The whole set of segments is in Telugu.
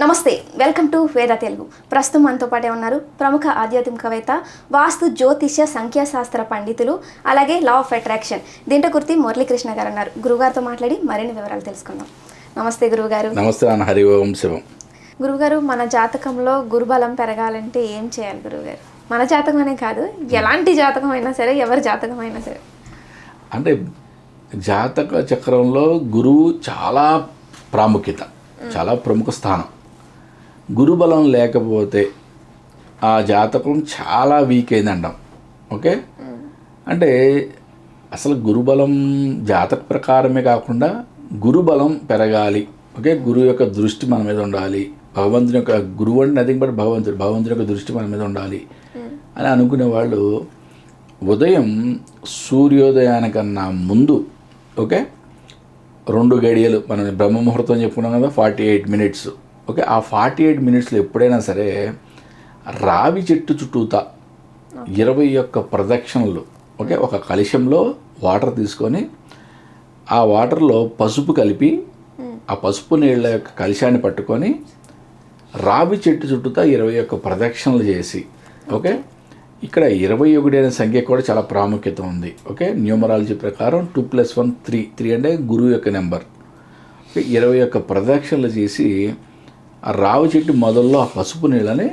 నమస్తే వెల్కమ్ టు వేద తెలుగు. ప్రస్తుతం మనతో పాటే ఉన్నారు ప్రముఖ ఆధ్యాత్మికవేత్త వాస్తు జ్యోతిష్య సంఖ్యాశాస్త్ర పండితులు అలాగే లా ఆఫ్ అట్రాక్షన్ దీంట్లో కుర్తి మురళీకృష్ణ గారు ఉన్నారు గురుగారితో మాట్లాడి మరిన్ని వివరాలు తెలుసుకుందాం. నమస్తే గురువుగారు. నమస్తే హరి ఓం శివం. గురుగారు మన జాతకంలో గురుబలం పెరగాలంటే ఏం చేయాలి గురువుగారు? మన జాతకం అనే కాదు ఎలాంటి జాతకం అయినా సరే ఎవరి జాతకం అయినా సరే. అంటే జాతక చక్రంలో గురువు చాలా ప్రాముఖ్యత చాలా ప్రముఖ స్థానం. గురుబలం లేకపోతే ఆ జాతకం చాలా వీక్ అయింది అంటాం ఓకే? అంటే అసలు గురుబలం జాతక ప్రకారమే కాకుండా గురుబలం పెరగాలి. ఓకే? గురువు యొక్క దృష్టి మన మీద ఉండాలి. భగవంతుని యొక్క గురువు అంటే నథింగ్ బట్ భగవంతుడు. భగవంతుని యొక్క దృష్టి మన మీద ఉండాలి. అని అనుకునే వాళ్ళు ఉదయం సూర్యోదయానికన్నా ముందు ఓకే? రెండు గడియలు. మనం బ్రహ్మ ముహూర్తం చెప్పుకున్నాం కదా ఫార్టీ ఎయిట్ మినిట్స్ ఓకే ఆ ఫార్టీ ఎయిట్ మినిట్స్లో ఎప్పుడైనా సరే రావి చెట్టు చుట్టూతా ఇరవై ఒక్క ప్రదక్షిణలు ఓకే ఒక కలుషంలో వాటర్ తీసుకొని ఆ వాటర్లో పసుపు కలిపి ఆ పసుపు నీళ్ళ యొక్క కలుషాన్ని పట్టుకొని రావి చెట్టు చుట్టూతా ఇరవై ఒక్క ప్రదక్షిణలు చేసి ఓకే ఇక్కడ ఇరవై ఒకటి అనే సంఖ్య కూడా చాలా ప్రాముఖ్యత ఉంది ఓకే న్యూమరాలజీ ప్రకారం two plus one three three అంటే గురువు యొక్క నెంబర్. ఇరవై ఒక్క ప్రదక్షిణలు చేసి ఆ రావి చెట్టు మొదల్లో ఆ పసుపు నీళ్ళని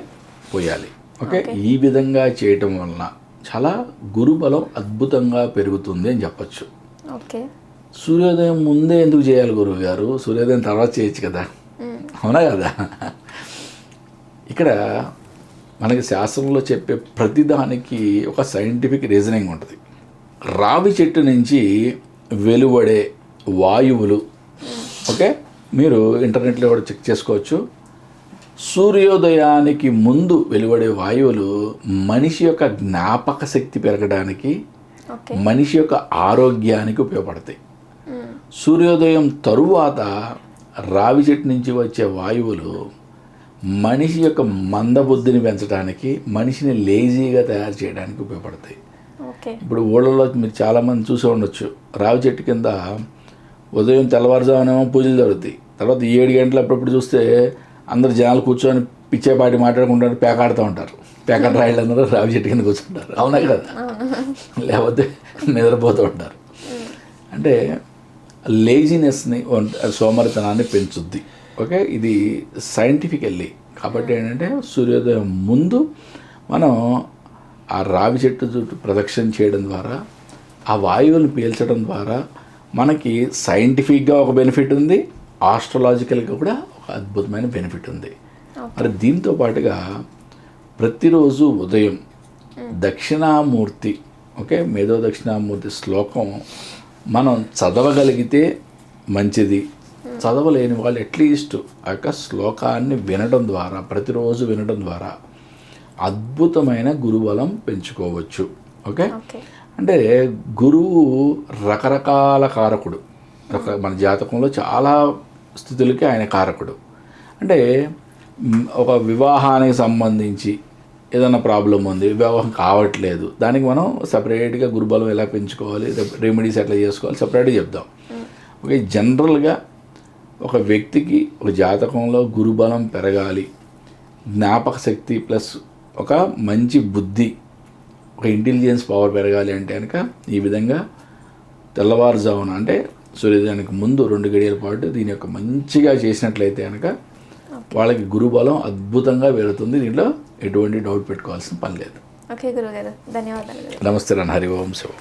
పోయాలి. ఓకే? ఈ విధంగా చేయటం వలన చాలా గురుబలం అద్భుతంగా పెరుగుతుంది అని చెప్పచ్చు. ఓకే. సూర్యోదయం ముందే ఎందుకు చేయాలి గురువు గారు సూర్యోదయం తర్వాత చేయొచ్చు కదా. అవునా కదా? ఇక్కడ మనకి శాస్త్రంలో చెప్పే ప్రతిదానికి ఒక సైంటిఫిక్ రీజనింగ్ ఉంటుంది. రావి చెట్టు నుంచి వెలువడే వాయువులు. ఓకే? మీరు ఇంటర్నెట్లో కూడా చెక్ చేసుకోవచ్చు. సూర్యోదయానికి ముందు వెలువడే వాయువులు మనిషి యొక్క జ్ఞాపక శక్తి పెరగడానికి మనిషి యొక్క ఆరోగ్యానికి ఉపయోగపడతాయి. సూర్యోదయం తరువాత రావి చెట్టు నుంచి వచ్చే వాయువులు మనిషి యొక్క మందబుద్ధిని పెంచడానికి మనిషిని లేజీగా తయారు చేయడానికి ఉపయోగపడతాయి. ఇప్పుడు ఊళ్ళలో మీరు చాలామంది చూసే ఉండొచ్చు. రావి చెట్టు కింద ఉదయం తెల్లవారుజామునేమో పూజలు జరుగుతాయి. తర్వాత ఏడు గంటలు అప్పుడప్పుడు చూస్తే అందరు జనాలు కూర్చొని పిచ్చేపాటి మాట్లాడుకుంటారు పేకాడుతూ ఉంటారు. పేకాట రాయిలు అందరూ రావి చెట్టు కింద కూర్చుంటారు. అవునా కదా? లేకపోతే నిద్రపోతూ ఉంటారు. అంటే లేజినెస్ని సోమరితనాన్ని పెంచుద్ది. ఓకే? ఇది సైంటిఫికల్లీ కాబట్టి ఏంటంటే సూర్యోదయం ముందు మనం ఆ రావి చెట్టు చుట్టూ ప్రదక్షిణ చేయడం ద్వారా ఆ వాయువులను పీల్చడం ద్వారా మనకి సైంటిఫిక్గా ఒక బెనిఫిట్ ఉంది. ఆస్ట్రలాజికల్గా కూడా ఒక అద్భుతమైన బెనిఫిట్ ఉంది. మరి దీంతో పాటుగా ప్రతిరోజు ఉదయం దక్షిణామూర్తి ఓకే మేధో దక్షిణామూర్తి శ్లోకం మనం చదవగలిగితే మంచిది. చదవలేని వాళ్ళు అట్లీస్ట్ ఆ యొక్క శ్లోకాన్ని వినడం ద్వారా ప్రతిరోజు వినడం ద్వారా అద్భుతమైన గురుబలం పెంచుకోవచ్చు. ఓకే? అంటే గురువు రకరకాల కారకుడు. రక మన జాతకంలో చాలా స్థితులకి ఆయన కారకుడు. అంటే ఒక వివాహానికి సంబంధించి ఏదైనా ప్రాబ్లం ఉంది వివాహం కావట్లేదు దానికి మనం సపరేట్గా గురుబలం ఎలా పెంచుకోవాలి రెమెడీస్ ఎట్లా చేసుకోవాలి సపరేట్గా చెప్దాం. ఓకే జనరల్గా ఒక వ్యక్తికి ఒక జాతకంలో గురుబలం పెరగాలి జ్ఞాపక శక్తి ప్లస్ ఒక మంచి బుద్ధి ఒక ఇంటెలిజెన్స్ పవర్ పెరగాలి అంటే కనుక ఈ విధంగా తెల్లవారుజామున అంటే సూర్యోదయానికి ముందు రెండు గడియల పాటు దీని యొక్క మంచిగా చేసినట్లయితే కనుక వాళ్ళకి గురుబలం అద్భుతంగా పెరుగుతుంది దీంట్లో ఎటువంటి డౌట్ పెట్టుకోవాల్సిన పని లేదు. ఓకే గురుగారు ధన్యవాదాలు. నమస్తే హరి ఓం శివం.